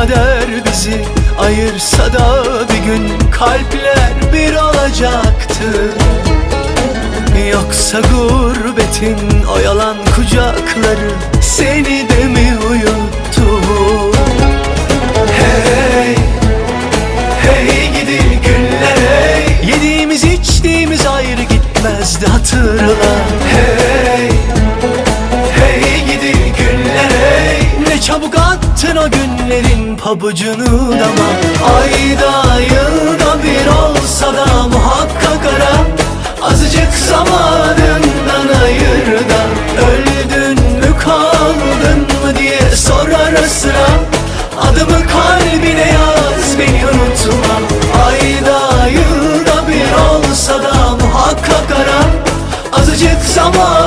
kader bizi ayırsa da bir gün kalpler bir olacaktı Yoksa gurbetin o yalan kucakları seni de mi uyuttu? Hey, hey gidi günler hey Yediğimiz içtiğimiz ayrı gitmezdi hatırla çabuk attın o günlerin pabucunu dama. Ayda yılda bir olsa da muhakkak ara. Azıcık zamanından ayır da Öldün mü kaldın mı diye sor ara sıra. Adımı kalbine yaz beni unutma. Ayda yılda bir olsa da muhakkak ara. Azıcık zaman